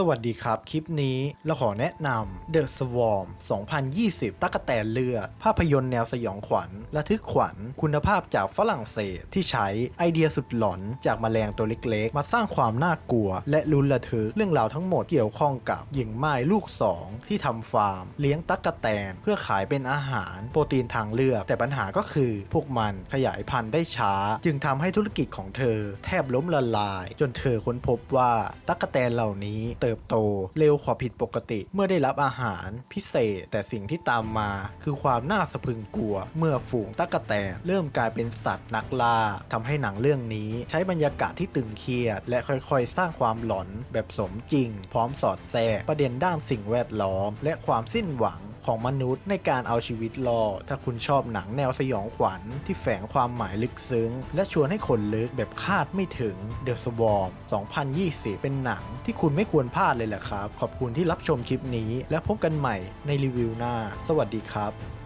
สวัสดีครับ คลิปนี้เราขอแนะนำ The Swarm 2020 ตั๊กแตนเลือด ภาพยนตร์แนวสยองขวัญระทึกขวัญ คุณภาพจากฝรั่งเศสที่ใช้ไอเดียสุดหลอนจากแมลงตัวเล็กๆ มาสร้างความน่ากลัว และลุ้นระทึกเรื่องราวทั้งหมดเกี่ยวข้องกับหญิงไม้ลูกสองที่ทำฟาร์ม เลี้ยงตั๊กแตน เพื่อขายเป็นอาหารโปรตีนทางเลือก แต่ปัญหาก็คือ พวกมันขยายพันธุ์ได้ช้า จึงทำให้ธุรกิจของเธอ แทบล้มละลาย จนเธอค้นพบว่าตั๊กแตนเหล่านี้เติบโต เร็วกว่าผิดปกติ เมื่อได้รับอาหารพิเศษ แต่สิ่งที่ตามมา คือความน่าสะพึงกลัว เมื่อฝูงตั๊กแตนเริ่มกลายเป็นสัตว์นักล่าทำให้หนังเรื่องนี้ ใช้บรรยากาศที่ตึงเครียด และค่อยๆ สร้างความหลอนแบบสมจริง พร้อมสอดแทรกประเด็นด้านสิ่งแวดล้อม และความสิ้นหวัง ของมนุษย์ในการเอาชีวิตรอด ถ้าคุณชอบหนังแนวสยองขวัญที่แฝงความหมายลึกซึ้ง และชวนให้คนลึกแบบคาดไม่ถึง The Swarm 2020 เป็นหนังที่คุณไม่ควรพลาดเลยแหละครับ ขอบคุณที่รับชมคลิปนี้ และพบกันใหม่ในรีวิวหน้า สวัสดีครับ